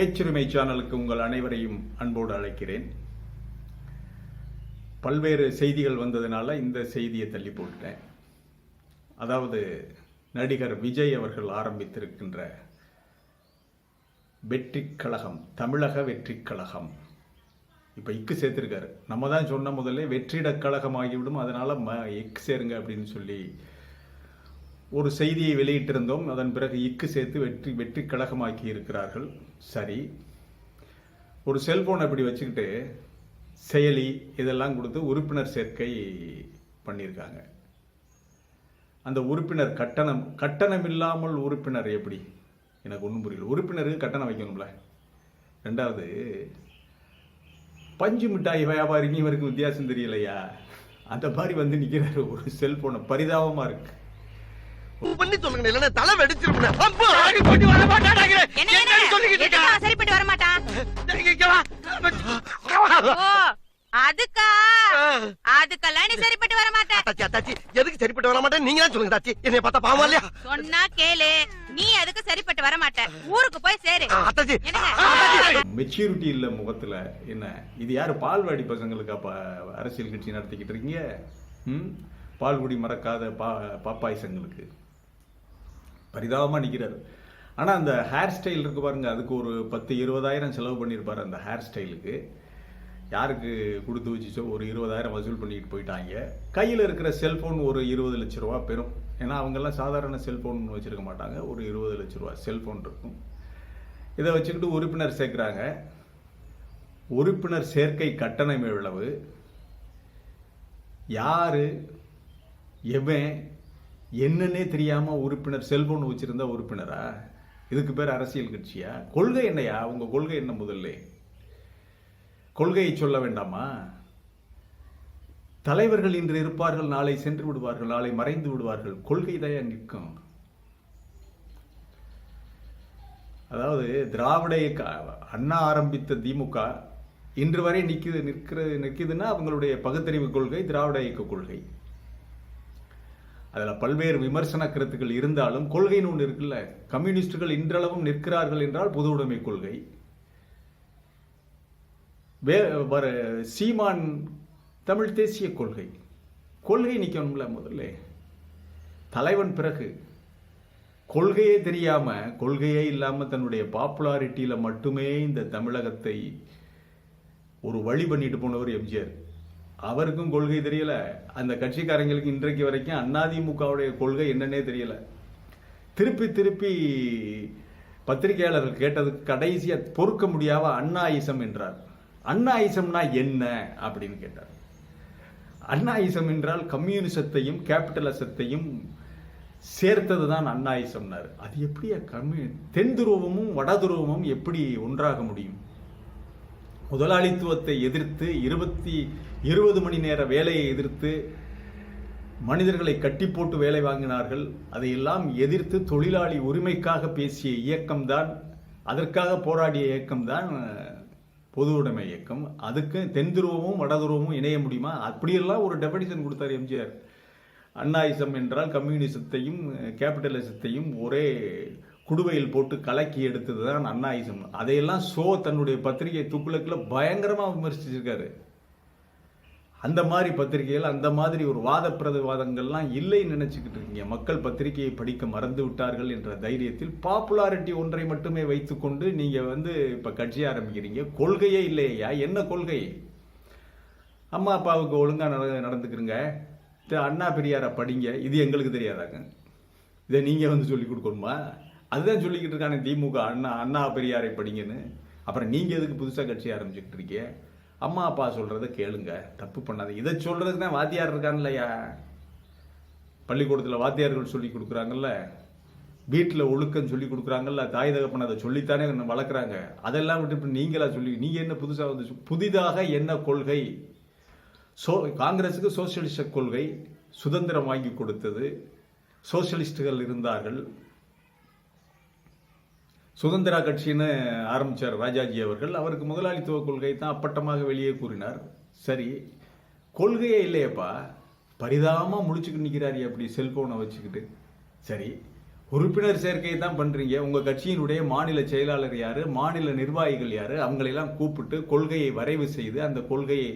பேச்சுரிமை சேனலுக்கு உங்கள் அனைவரையும் அன்போடு அழைக்கிறேன். பல்வேறு செய்திகள் வந்ததுனால இந்த செய்தியை தள்ளி போட்டுட்டேன். அதாவது நடிகர் விஜய் அவர்கள் ஆரம்பித்திருக்கின்ற வெற்றிக் கழகம் தமிழக வெற்றிக் கழகம். இப்போ இக்கு சேர்த்துருக்காரு. நம்ம தான் சொன்ன முதல்ல வெற்றிடக் கழகம் ஆகிவிடும் அதனால ம எக் சேருங்க அப்படின்னு சொல்லி ஒரு செய்தியை வெளியிட்டிருந்தோம். அதன் பிறகு இக்கு சேர்த்து வெற்றி வெற்றி கழகமாக்கி இருக்கிறார்கள். சரி. ஒரு செல்போன் அப்படி வச்சுக்கிட்டு செயலி இதெல்லாம் கொடுத்து உறுப்பினர் சேர்க்கை பண்ணியிருக்காங்க. அந்த உறுப்பினர் கட்டணம் கட்டணம் இல்லாமல் உறுப்பினர் எப்படி? எனக்கு ஒன்றும் புரியல. உறுப்பினருக்கு கட்டணம் வைக்கணும்ல. ரெண்டாவது பஞ்சு மிட்டாய் வியாபாரிங்க இவருக்கு வித்தியாசம் தெரியலையா? அந்த மாதிரி வந்து நிற்கிறாரு ஒரு செல்போனை பரிதாபமாக இருக்கு. பண்ணி சொல்லுங்க இல்லன்னா தலை வெடிச்சிருப்பேன் அப்பா ஆடி போட்டு வர மாட்டாடாங்க என்ன சொல்லிக்கிட்டு இருக்கா? வர அதுக்கா? அதுக்கெல்லாம் நீ சரிப்பட்டு வர மாட்ட. அத்தாச்சி அத்தாச்சி எதுக்கு சரிப்பட்டு வர மாட்டேன் நீங்க தான் சொல்லுங்க தாச்சி என்னைய பார்த்தா பாவமா இல்லையா? சொன்னா கேளு. நீ அதுக்கு சரிப்பட்டு வர மாட்ட. ஊருக்கு போய் சேரு? அத்தாச்சி. மெச்சூரிட்டி இல்லை முகத்தில். என்ன? இது யார்? பால்வாடி பசங்களுக்கு அப்போ அரசியல் கட்சி நடத்திக்கிட்டு இருக்கீங்க? ம்? பால்குடி மறக்காத பா பாப்பாய்சங்களுக்கு. பரிதாபமாக நிற்கிறாரு ஆனால் அந்த ஹேர் ஸ்டைல் இருக்கு பாருங்க அதுக்கு ஒரு பத்து இருபதாயிரம் செலவு பண்ணியிருப்பாரு அந்த ஹேர் ஸ்டைலுக்கு யாருக்கு கொடுத்து வச்சுச்சோ ஒரு இருபதாயிரம் வசூல் பண்ணிட்டு போயிட்டாங்க. கையில் இருக்கிற செல்ஃபோன் ஒரு இருபது லட்ச ரூபா பெறும். ஏன்னா அவங்கெல்லாம் சாதாரண செல்ஃபோன் வச்சுருக்க மாட்டாங்க. ஒரு இருபது லட்ச ரூபா செல்ஃபோன் இருக்கும். இதை வச்சுக்கிட்டு உறுப்பினர் சேர்க்குறாங்க. உறுப்பினர் சேர்க்கை கட்டணம் எவ்வளவு? யார்? எவன்? என்னன்னே தெரியாமல் உறுப்பினர் செல்போன் வச்சிருந்தா உறுப்பினரா? இதுக்கு பேர் அரசியல் கட்சியா? கொள்கை என்னையா? உங்கள் கொள்கை என்ன முதல்ல? கொள்கையை சொல்ல வேண்டாமா? தலைவர்கள் இன்று இருப்பார்கள் நாளை சென்று விடுவார்கள் நாளை மறைந்து விடுவார்கள். கொள்கை தான் நிற்கும். அதாவது திராவிட இயக்க அண்ணா ஆரம்பித்த திமுக இன்று வரை நிற்குது நிற்கிறது நிற்கிதுன்னா அவங்களுடைய பகுத்தறிவு கொள்கை திராவிட இயக்க கொள்கை. அதில் பல்வேறு விமர்சன கருத்துக்கள் இருந்தாலும் கொள்கைன்னு ஒன்று இருக்குல்ல? கம்யூனிஸ்டுகள் இன்றளவும் நிற்கிறார்கள் என்றால் பொது உடைமை கொள்கை. வே வர சீமான் தமிழ் தேசிய கொள்கை. கொள்கை நிற்கணும்ல முதல்ல. தலைவன் பிறகு. கொள்கையே தெரியாமல் கொள்கையே இல்லாமல் தன்னுடைய பாப்புலாரிட்டியில் மட்டுமே இந்த தமிழகத்தை ஒரு வழி பண்ணிட்டு போனவர் எம்ஜிஆர். அவருக்கும் கொள்கை தெரியல. அந்த கட்சிக்காரங்களுக்கு இன்றைக்கு வரைக்கும் அண்ணாதிமுகவுடைய கொள்கை என்னன்னே தெரியல. திருப்பி திருப்பி பத்திரிகையாளர்கள் கேட்டதுக்கு கடைசியாக பொறுக்க முடியாத அண்ணாயிசம் என்றார். அண்ணாயிசம்னா என்ன அப்படின்னு கேட்டார். அண்ணாயிசம் என்றால் கம்யூனிசத்தையும் கேபிட்டலிசத்தையும் சேர்த்தது தான் அண்ணாயிசம்னார். அது எப்படியா கம்யூ தென் துருவமும் வட துருவமும் எப்படி ஒன்றாக முடியும்? முதலாளித்துவத்தை எதிர்த்து இருபத்தி இருபது மணி நேர வேலையை எதிர்த்து மனிதர்களை கட்டி போட்டு வேலை வாங்கினார்கள். அதையெல்லாம் எதிர்த்து தொழிலாளி உரிமைக்காக பேசிய இயக்கம்தான் அதற்காக போராடிய இயக்கம்தான் பொது உடைமை இயக்கம். அதுக்கு தென் துருவமும் வட துருவமும் இணைய முடியுமா? அப்படியெல்லாம் ஒரு டெபடிஷன் கொடுத்தார் எம்ஜிஆர். அண்ணாயிசம் என்றால் கம்யூனிசத்தையும் கேபிட்டலிசத்தையும் ஒரே குடுவையில் போட்டு கலக்கி எடுத்தது தான் அண்ணாயிசம் அதையெல்லாம் சோ தன்னுடைய பத்திரிகை துக்குளக்கில் பயங்கரமாக விமர்சிச்சிருக்காரு. அந்த மாதிரி பத்திரிகைகள் அந்த மாதிரி ஒரு வாத பிரதிவாதங்கள்லாம் இல்லைன்னு நினச்சிக்கிட்டு இருக்கீங்க. மக்கள் பத்திரிகையை படிக்க மறந்து விட்டார்கள் என்ற தைரியத்தில் பாப்புலாரிட்டி ஒன்றை மட்டுமே வைத்துக்கொண்டு நீங்கள் வந்து இப்போ கட்சி ஆரம்பிக்கிறீங்க. கொள்கையே இல்லையா? என்ன கொள்கை? அம்மா அப்பாவுக்கு ஒழுங்காக நட நடந்துக்கிறங்க. அண்ணா பெரியாரை படிங்க. இது எங்களுக்கு தெரியாதாங்க. இதை நீங்கள் வந்து சொல்லி கொடுக்கணுமா? அதுதான் சொல்லிக்கிட்டு இருக்கானே திமுக அண்ணா அண்ணா பெரியாரை படிங்கன்னு. அப்புறம் நீங்கள் எதுக்கு புதுசாக கட்சி ஆரம்பிச்சுக்கிட்டு இருக்கீங்க? அம்மா அப்பா சொல்கிறத கேளுங்க. தப்பு பண்ணாது. இதை சொல்கிறதுக்கு தான் வாத்தியார் இருக்கான்லையா பள்ளிக்கூடத்தில் வாத்தியார்கள் சொல்லி கொடுக்குறாங்கல்ல? வீட்டில் ஒழுக்கம் சொல்லி கொடுக்குறாங்கல்ல? தாய் தகப்பன் அதை சொல்லித்தானே வளர்க்குறாங்க? அதெல்லாம் விட்டு இப்போ நீங்களாக சொல்லி நீங்கள் என்ன புதுசாக வந்து புதிதாக என்ன கொள்கை? சோ காங்கிரஸுக்கு சோசியலிச கொள்கை சுதந்திரம் வாங்கி கொடுத்தது. சோசியலிஸ்டுகள் இருந்தார்கள். சுதந்திரா கட்சின்னு ஆரம்பித்தார் ராஜாஜி அவர்கள். அவருக்கு முதலாளித்துவ கொள்கை தான் அப்பட்டமாக வெளியே கூறினார். சரி கொள்கையே இல்லையேப்பா. பரிதாபமாக முடிச்சுக்கிட்டு நிற்கிறாரு அப்படி செல்ஃபோனை வச்சுக்கிட்டு. சரி உறுப்பினர் சேர்க்கையை தான் பண்ணுறீங்க உங்கள் கட்சியினுடைய மாநில செயலாளர் யார்? மாநில நிர்வாகிகள் யார்? அவங்களெல்லாம் கூப்பிட்டு கொள்கையை வரைவு செய்து அந்த கொள்கையை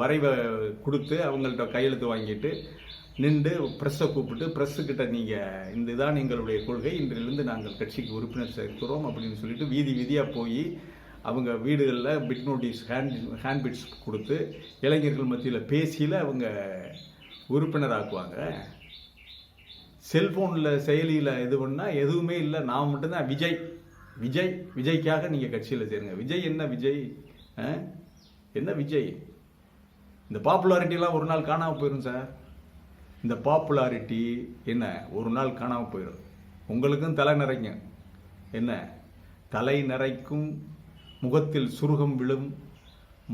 வரைவை கொடுத்து அவங்கள்ட்ட கையெழுத்து வாங்கிட்டு நின்று ப்ரெஸ்ஸை கூப்பிட்டு ப்ரெஸ்ஸுக்கிட்ட நீங்கள் இந்த இதான் எங்களுடைய கொள்கை. இன்றிலிருந்து நாங்கள் கட்சிக்கு உறுப்பினர் சேர்க்கிறோம் அப்படின்னு சொல்லிட்டு வீதி வீதியாக போய் அவங்க வீடுகளில் bit notice hand hand bits கொடுத்து இளைஞர்கள் மத்தியில் பேசியில் அவங்க உறுப்பினராக்குவாங்க. செல்ஃபோனில் செயலியில் இது பண்ணால் எதுவுமே இல்லை. நான் மட்டும்தான் விஜய். விஜய் விஜய்க்காக நீங்கள் கட்சியில் சேருங்க. விஜய் என்ன விஜய்? ஆ? என்ன விஜய்? இந்த பாப்புலாரிட்டிலாம் ஒரு நாள் காணாமல் போயிடும் சார். இந்த பாப்புலாரிட்டி என்ன? ஒரு நாள் காணாமல் போயிடும். உங்களுக்கும் தலை நிறைங்க. என்ன? தலை நிறைக்கும் முகத்தில் சுருகம் விழும்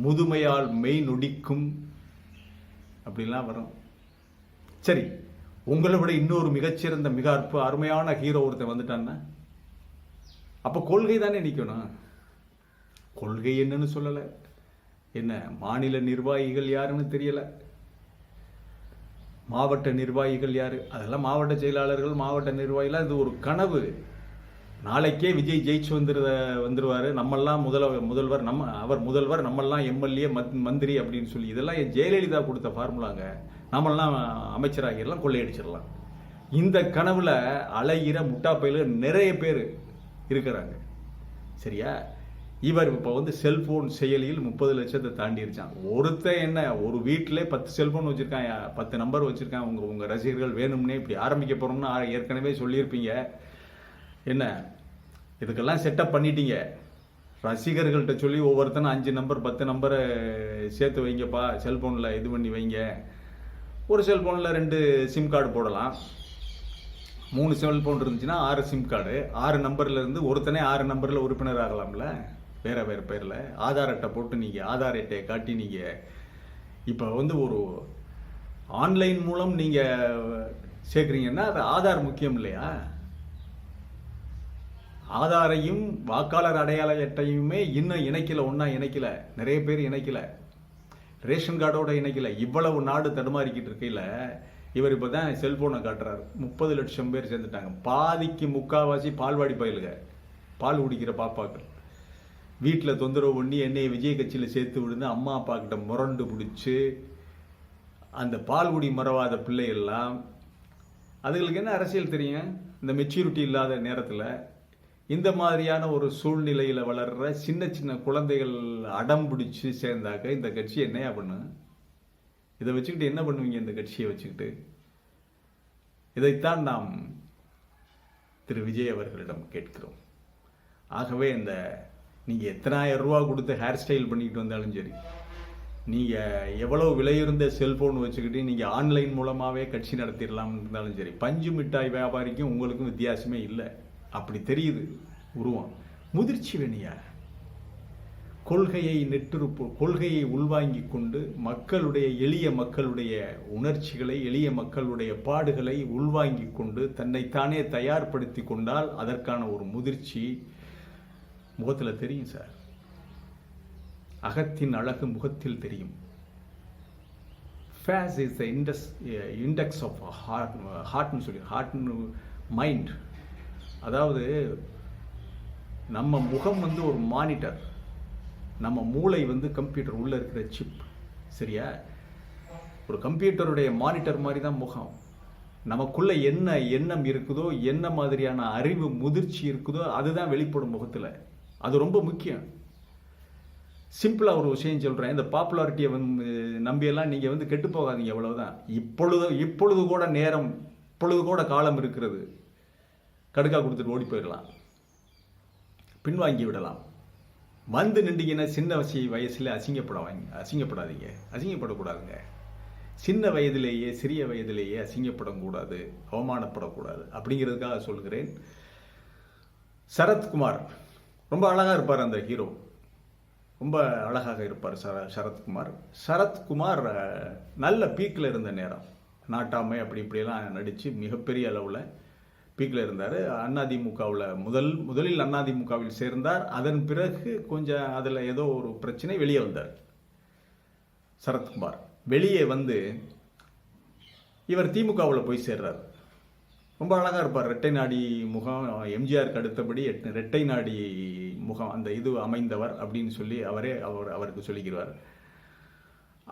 முதுமையால் மெய் நொடிக்கும் அப்படிலாம் வரும். சரி உங்களை விட இன்னொரு மிகச்சிறந்த மிக அற்பு அருமையான ஹீரோ ஒருத்தன் வந்துட்டான்னா? அப்போ கொள்கை தானே நிற்கணும் கொள்கை என்னன்னு சொல்லலை. என்ன மாநில நிர்வாகிகள் யாருன்னு தெரியலை. மாவட்ட நிர்வாகிகள் யார்? அதெல்லாம் மாவட்ட செயலாளர்கள் மாவட்ட நிர்வாகிகள் இது ஒரு கனவு. நாளைக்கே விஜய் ஜெயிச்சு வந்துருத வந்துருவார். நம்மெல்லாம் முதல முதல்வர் நம்ம அவர் முதல்வர் நம்மெல்லாம் எம்எல்ஏ மந்திரி அப்படின்னு சொல்லி இதெல்லாம் என் ஜெயலலிதா கொடுத்த ஃபார்முலாங்க. நம்மெல்லாம் அமைச்சராகிடலாம் கொள்ளையடிச்சிடலாம். இந்த கனவில் அலைகிற முட்டாப்பையில் நிறைய பேர் இருக்கிறாங்க. சரியா? இவர் இப்போ வந்து செல்போன் செயலியில் முப்பது லட்சத்தை தாண்டிருச்சான் ஒருத்தன் என்ன ஒரு வீட்டிலே பத்து செல்போன் வச்சுருக்கான் பத்து நம்பர் வச்சுருக்கான் உங்கள் உங்கள் ரசிகர்கள் வேணும்னே இப்படி ஆரம்பிக்க போகிறோம்னு ஏற்கனவே சொல்லியிருப்பீங்க. என்ன இதுக்கெல்லாம் செட்டப் பண்ணிட்டீங்க. ரசிகர்கள்ட்ட சொல்லி ஒவ்வொருத்தனும் அஞ்சு நம்பர் பத்து நம்பரை சேர்த்து வைங்கப்பா செல்போனில் இது பண்ணி வைங்க. ஒரு செல்போனில் ரெண்டு சிம் கார்டு போடலாம். மூணு செல்போன் இருந்துச்சுன்னா ஆறு சிம் கார்டு ஆறு நம்பர்லேருந்து ஒருத்தனே ஆறு நம்பரில் உறுப்பினர் ஆகலாம்ல. வேற வேற பேரில் ஆதார் அட்டை போட்டு நீங்கள் ஆதார் அட்டையை காட்டி நீங்கள் இப்போ வந்து ஒரு ஆன்லைன் மூலம் நீங்கள் சேர்க்குறீங்கன்னா அது ஆதார் முக்கியம் இல்லையா? ஆதாரையும் வாக்காளர் அடையாள அட்டையுமே இன்னும் இணைக்கல ஒன்றா இணைக்கல நிறைய பேர் இணைக்கல. ரேஷன் கார்டோட இணைக்கல. இவ்வளவு நாடு தடுமாறிக்கிட்டு இருக்கையில் இவர் இப்போ தான் செல்ஃபோனை காட்டுறாரு. முப்பது லட்சம் பேர் சேர்ந்துட்டாங்க. பாதிக்கு முக்காவாசி பால்வாடி பயிலுங்க. பால் குடிக்கிற பாப்பாக்கள். வீட்டில் தொந்தரவு பண்ணி என்னையை விஜய் கட்சியில் சேர்த்து விடுந்து அம்மா அப்பா கிட்ட முரண்டு பிடிச்சி அந்த பால்குடி மறவாத பிள்ளைகள்லாம் அதுகளுக்கு என்ன அரசியல் தெரியும்? இந்த மெச்சூரிட்டி இல்லாத நேரத்தில் இந்த மாதிரியான ஒரு சூழ்நிலையில் வளர்கிற சின்ன சின்ன குழந்தைகள் அடம் பிடிச்சி சேர்ந்தாக்க இந்த கட்சி என்னையா பண்ணு இதை வச்சுக்கிட்டு என்ன பண்ணுவீங்க இந்த கட்சியை வச்சுக்கிட்டு? இதைத்தான் நாம் திரு விஜய் அவர்களிடம் கேட்கிறோம். ஆகவே இந்த நீங்கள் எத்தனாயிரம் ரூபா கொடுத்து ஹேர் ஸ்டைல் பண்ணிக்கிட்டு வந்தாலும் சரி நீங்கள் எவ்வளோ விலையுறந்த செல்ஃபோன் வச்சுக்கிட்டு நீங்கள் ஆன்லைன் மூலமாகவே கட்சி நடத்திடலாம்னு இருந்தாலும் சரி பஞ்சு மிட்டாய் வியாபாரிக்கும் உங்களுக்கும் வித்தியாசமே இல்லை. அப்படி தெரியுது உருவம். முதிர்ச்சி வேணியா? கொள்கையை நெட்டுறுப்பு கொள்கையை உள்வாங்கி கொண்டு மக்களுடைய எளிய மக்களுடைய உணர்ச்சிகளை எளிய மக்களுடைய பாடுகளை உள்வாங்கி கொண்டு தன்னைத்தானே தயார்படுத்தி கொண்டால் அதற்கான ஒரு முதிர்ச்சி முகத்தில் தெரியும் சார். அகத்தின் அழகு முகத்தில் தெரியும். Face is the indus index of heart ஹார்ட்னு சொல்லி ஹார்ட்னு மைண்ட் அதாவது நம்ம முகம் வந்து ஒரு மானிட்டர் நம்ம மூளை வந்து கம்ப்யூட்டர் உள்ளே இருக்கிற சிப் சரியா? ஒரு கம்ப்யூட்டருடைய மானிட்டர் மாதிரி தான் முகம். நமக்குள்ளே என்ன எண்ணம் இருக்குதோ என்ன மாதிரியான அறிவு முதிர்ச்சி இருக்குதோ அதுதான் வெளிப்படும் முகத்தில். அது ரொம்ப முக்கியம். சிம்பிளாக ஒரு விஷயம் சொல்கிறேன் இந்த பாப்புலாரிட்டியை வந்து நம்பியெல்லாம் நீங்கள் வந்து கெட்டு போகாதீங்க அவ்வளவுதான். இப்பொழுது இப்பொழுது கூட நேரம் இப்பொழுது கூட காலம் இருக்கிறது. கடுக்கா கொடுத்துட்டு ஓடி போயிடலாம். பின்வாங்கி விடலாம். வந்து நின்றீங்கன்னா சின்ன வசி வயசில் அசிங்கப்பட வாங்க அசிங்கப்படாதீங்க. அசிங்கப்படக்கூடாதுங்க. சின்ன வயதிலேயே சிறிய வயதிலேயே அசிங்கப்படக்கூடாது அவமானப்படக்கூடாது அப்படிங்கிறதுக்காக சொல்கிறேன். சரத்குமார் ரொம்ப அழகாக இருப்பார் அந்த ஹீரோ ரொம்ப அழகாக இருப்பார் சர சரத்குமார். சரத்குமார் நல்ல பீக்கில் இருந்த நேரம். நாட்டாமை அப்படி இப்படியெல்லாம் நடித்து மிகப்பெரிய அளவில் பீக்கில் இருந்தார். அதிமுகவில் முதல் முதலில் அதிமுகவில் சேர்ந்தார். அதன் பிறகு கொஞ்சம் அதில் ஏதோ ஒரு பிரச்சனை வெளியே வந்தார். சரத்குமார். வெளியே வந்து இவர் திமுகவில் போய் சேர்றார். ரொம்ப அழகாக இருப்பார். ரெட்டை நாடி முகம் எம்ஜிஆருக்கு அடுத்தபடி ரெட்டை நாடி முகம் அந்த இது அமைந்தவர் அப்படின்னு சொல்லி அவரே அவர் அவருக்கு சொல்லிக்கிறார்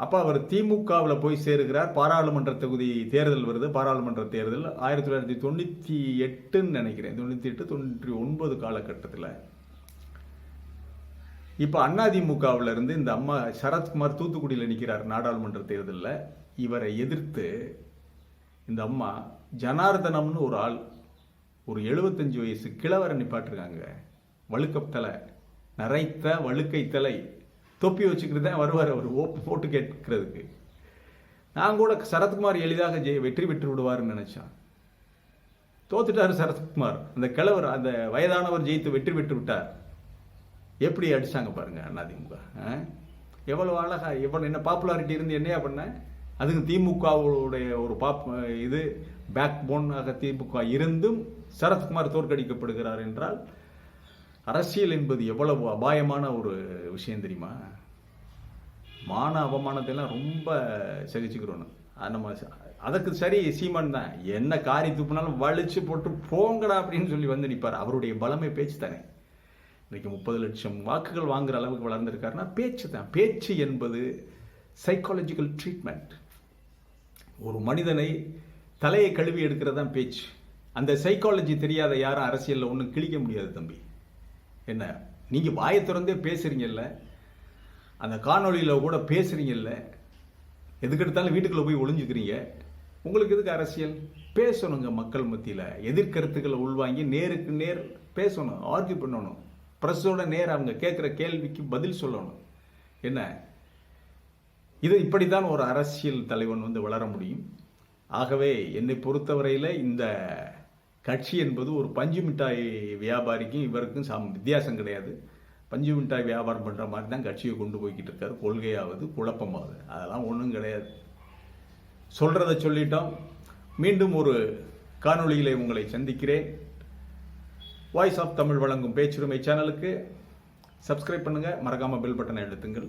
அப்போ அவர் திமுகவில் போய் சேருகிறார். பாராளுமன்ற தொகுதி தேர்தல் வருது. பாராளுமன்ற தேர்தல் ஆயிரத்தி தொள்ளாயிரத்தி தொண்ணூற்றி எட்டுன்னு நினைக்கிறேன். தொண்ணூற்றி எட்டு தொண்ணூற்றி ஒன்பது காலகட்டத்தில். இப்போ அதிமுகவில் இருந்து இந்த அம்மா சரத்குமார் தூத்துக்குடியில் நிற்கிறார் நாடாளுமன்ற தேர்தலில். இவரை எதிர்த்து இந்த அம்மா ஜனார்தனம்னு ஒரு ஆள் ஒரு 75 வயசு கிழவரை நிப்பாட்டிருக்காங்க. வழுக்கத்தலை நரைத்த வழுக்கை தலை. தொப்பி வச்சுக்கிட்டு தான் வருவார் அவர். ஓப்பு ஓட்டு கேட்கறதுக்கு. நான் கூட சரத்குமார் எளிதாக ஜெய வெற்றி பெற்று விடுவார்னு நினச்சான். தோத்துட்டார் சரத்குமார். அந்த கிழவர் அந்த வயதானவர் ஜெயித்து வெற்றி பெற்று விட்டார். எப்படி அடிச்சாங்க பாருங்க அண்ணாதிமுக ஆ? எவ்வளவு அழகா எவ்வளோ என்ன பாப்புலாரிட்டி இருந்து என்னையா பண்ண? அதுக்கு திமுகவுடைய ஒரு பாப் இது பேக் போனாக திமுக இருந்தும் சரத்குமார் தோற்கடிக்கப்படுகிறார் என்றால் அரசியல் என்பது எவ்வளவு அபாயமான ஒரு விஷயம் தெரியுமா? மான அவமானத்தை எல்லாம் ரொம்ப சகிச்சுக்கிறோம் நம்ம அதற்கு சரி சீமான் தான். என்ன காரி துப்புனாலும் வலிச்சு போட்டு போங்கடா அப்படின்னு சொல்லி வந்து நிற்பார் அவருடைய பலமே பேச்சு தானே. இன்றைக்கி முப்பது லட்சம் வாக்குகள் வாங்குற அளவுக்கு வளர்ந்துருக்காருன்னா பேச்சு தான். பேச்சு என்பது சைக்காலஜிக்கல் ட்ரீட்மெண்ட் ஒரு மனிதனை தலையை கழுவி எடுக்கிறது தான் பேச்சு. அந்த சைக்காலஜி தெரியாத யாரும் அரசியலில் ஒன்றும் கிழிக்க முடியாது தம்பி. என்ன? நீங்கள் வாயை திறந்தே பேசுகிறீங்கல்ல அந்த காணொளியில் கூட பேசுறீங்கல்ல? எதுக்கெடுத்தாலும் வீட்டுக்குள்ளே போய் ஒளிஞ்சுக்கிறீங்க. உங்களுக்கு எதுக்கு அரசியல்? பேசணுங்க மக்கள் மத்தியில். எதிர்கருத்துக்களை உள்வாங்கி நேருக்கு நேர் பேசணும் ஆர்கியூ பண்ணணும். ப்ரெஸ்ஸோட நேர் அவங்க கேட்குற கேள்விக்கு பதில் சொல்லணும். என்ன? இது இப்படித்தான் ஒரு அரசியல் தலைவன் வந்து வளர முடியும். ஆகவே என்னை பொறுத்தவரையில் இந்த கட்சி என்பது ஒரு பஞ்சு மிட்டாய் வியாபாரிக்கும் இவருக்கும் சம் வித்தியாசம் கிடையாது. பஞ்சு மிட்டாய் வியாபாரம் பண்ணுற மாதிரி தான் கட்சியை கொண்டு போய்கிட்டு இருக்காரு. கொள்கையாவது குழப்பமாவது. அதெல்லாம் ஒன்றும் கிடையாது. சொல்கிறத சொல்லிட்டோம். மீண்டும் ஒரு காணொளியிலே உங்களை சந்திக்கிறேன். வாய்ஸ் ஆஃப் தமிழ் வழங்கும் பேச்சுரிமை சேனலுக்கு சப்ஸ்கிரைப் பண்ணுங்கள் மறக்காம பெல் பட்டனை எழுத்துங்கள்